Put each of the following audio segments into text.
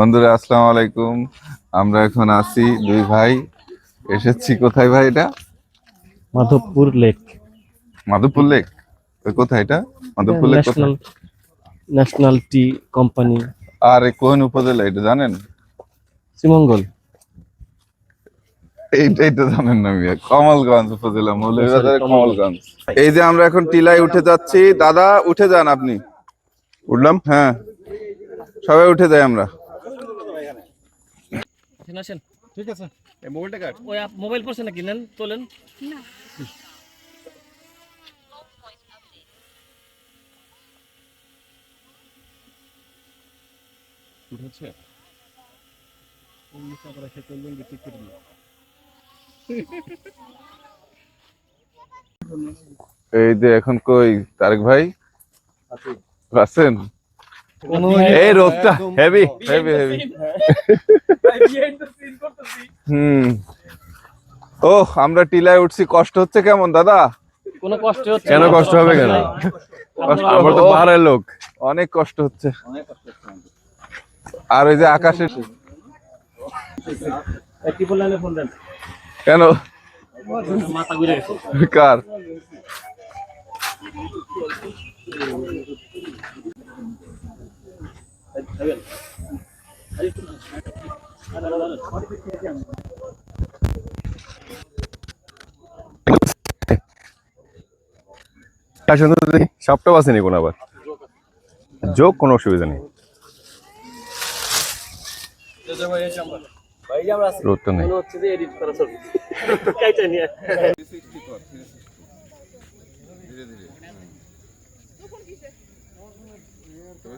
বন্ধুরা আসসালামু আলাইকুম। আমরা এখন আছি দুই ভাই। এসেছি কোথায় ভাই এটা? মাধবপুর লেক। মাধবপুর লেক? তো কোথায় এটা? Madhabpur lake national national tea company. আর এ কোন উপজেলা এটা জানেন? শ্রীমঙ্গল। এইটাই তো জানেন না মিয়া। কমলগঞ্জ উপজেলা মৌলভীবাজারের কমলগঞ্জ। কমলগঞ্জ। এই যে আমরা এখন টিলায় উঠে যাচ্ছি। দাদা উঠে যান আপনি। উঠলাম। হ্যাঁ। সবাই উঠে যাই আমরা। আসেন আসেন। ঠিক আছে। এই মোবাইলটা কাট ওই মোবাইল পড়ছে নাকি? নেন তোলেন। উঠেছে এই যে এখন কই তারেক ভাই? আছেন? এই রোদটা হেভি হেভি হেভি হুম ও আমরা টিলায় উঠছি কষ্ট হচ্ছে কেমন দাদা? কোনো কষ্ট হচ্ছে কেন কষ্ট হবে কেন? আপনারা- আমরা তো পাহাড়ের লোক। অনেক কষ্ট হচ্ছে। আর ওই যে আকাশে এই ট্রিপল লাইনে ফোন দেন। কেন? মাথা কার? সাপটাও আছে নি কোনো আবার? যোগ কোনো অসুবিধা নেই। রোদটা নেই। মনে হচ্ছে যে এডিট করা ছবি কাইটা নিয়ে এই ছবি আছে এটা আমার ছবি প্রত্যেক ছবি একদম black। উপরে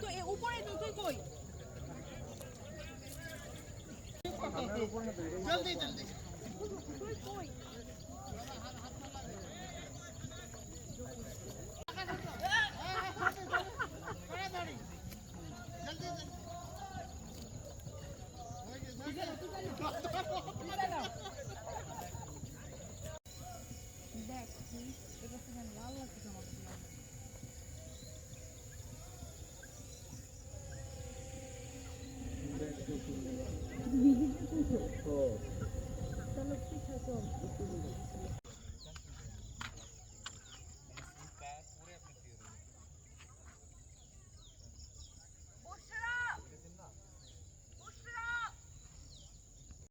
তো এ উপরে তো তুই কই? জলদি জলদি। তুই কই?